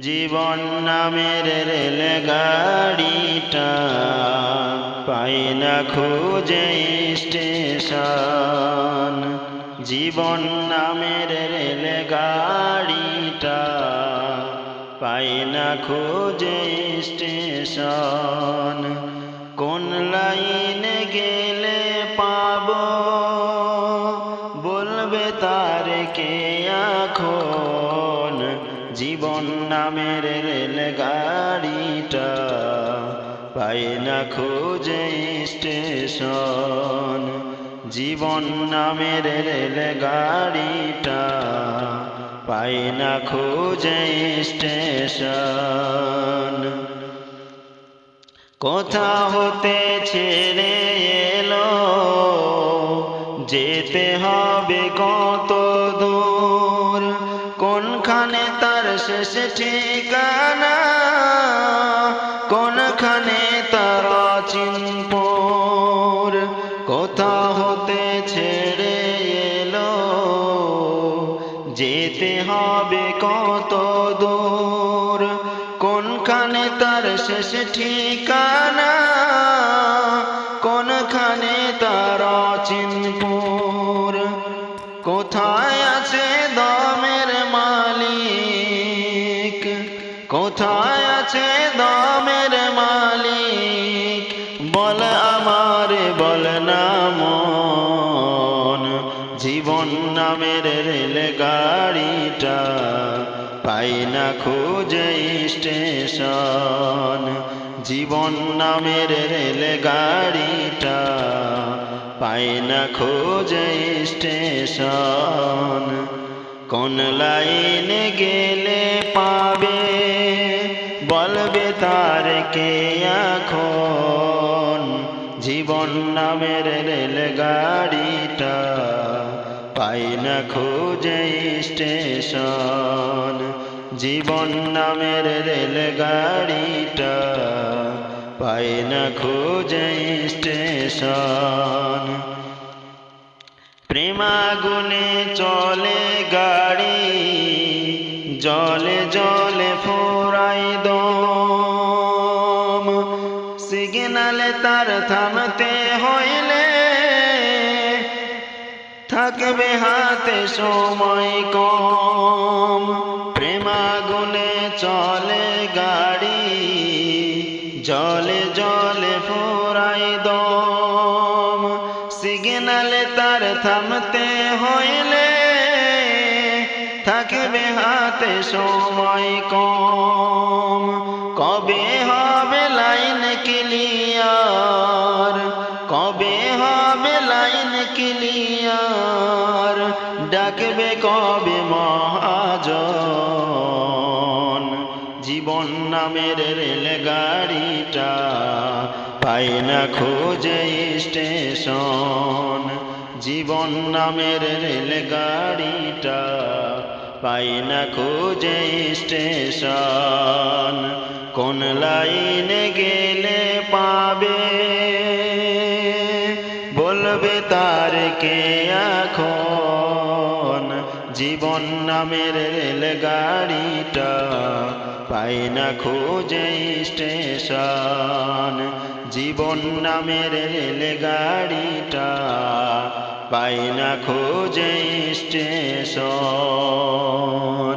জীবন নামের রেল গাড়িটা পাই না খুঁজে স্টেশন। জীবন নামের রেল গাড়িটা পাই না খুঁজে স্টেশন। কোন লাইনে গেলে জীবন নামের রেল গাড়িটা পাই না খুঁজে স্টেশন। জীবন নামের রেল গাড়িটা পাই না খুঁজে স্টেশন। কোথা হতে ছেড়ে এলো, যেতে হবে কত শেষ ঠিকানা কোনখানে তারা চিনপুর কোথা হতে ছেড়ে এলো। যেতে হবে কত দূর? কোনখানে তার শেষ ঠিকানা? কোনখানে তারা চিনপুর কোথায় আছে দমের কোথায় আছে দমের মালিক? বল আমার, বল নাম জীবন নামের রেল গাড়িটা পাই না খুঁজে স্টেশন। জীবন নামের রেল গাড়িটা পাই না খুঁজে স্টেশন। কোন লাইনে গেলে পাবে বলবে তার কে এখন? জীবন নামের রেল গাড়িটা পাই না খুঁজে স্টেশন। জীবন নামের রেল গাড়িটা পাই না খুঁজে স্টেশন। প্রেমাগুনে চলে গাড়ি, জলে জলে দম সিগনালে তার থামতে হইলে থাকবে হাতে সময় কম। প্রেমাগুনে চলে গাড়ি, জলে জলে ফোরাই দম। সিগনালে তার থামতে হইলে থাকবে হাতে সময় কম। ক্লিয়ার ডাকবে কবে মহাজন? জীবন নামের রেল গাড়িটা পাই না খোঁজে স্টেশন। জীবন নামের রেল গাড়িটা পাই না খোঁজে স্টেশন। কোন লাইনে গেলে তার কে এখন? জীবন নামের রেল গাড়িটা পাই না খোঁজে স্টেশন। জীবন নামের রেল গাড়িটা পাই না খোঁজে স্টেশন।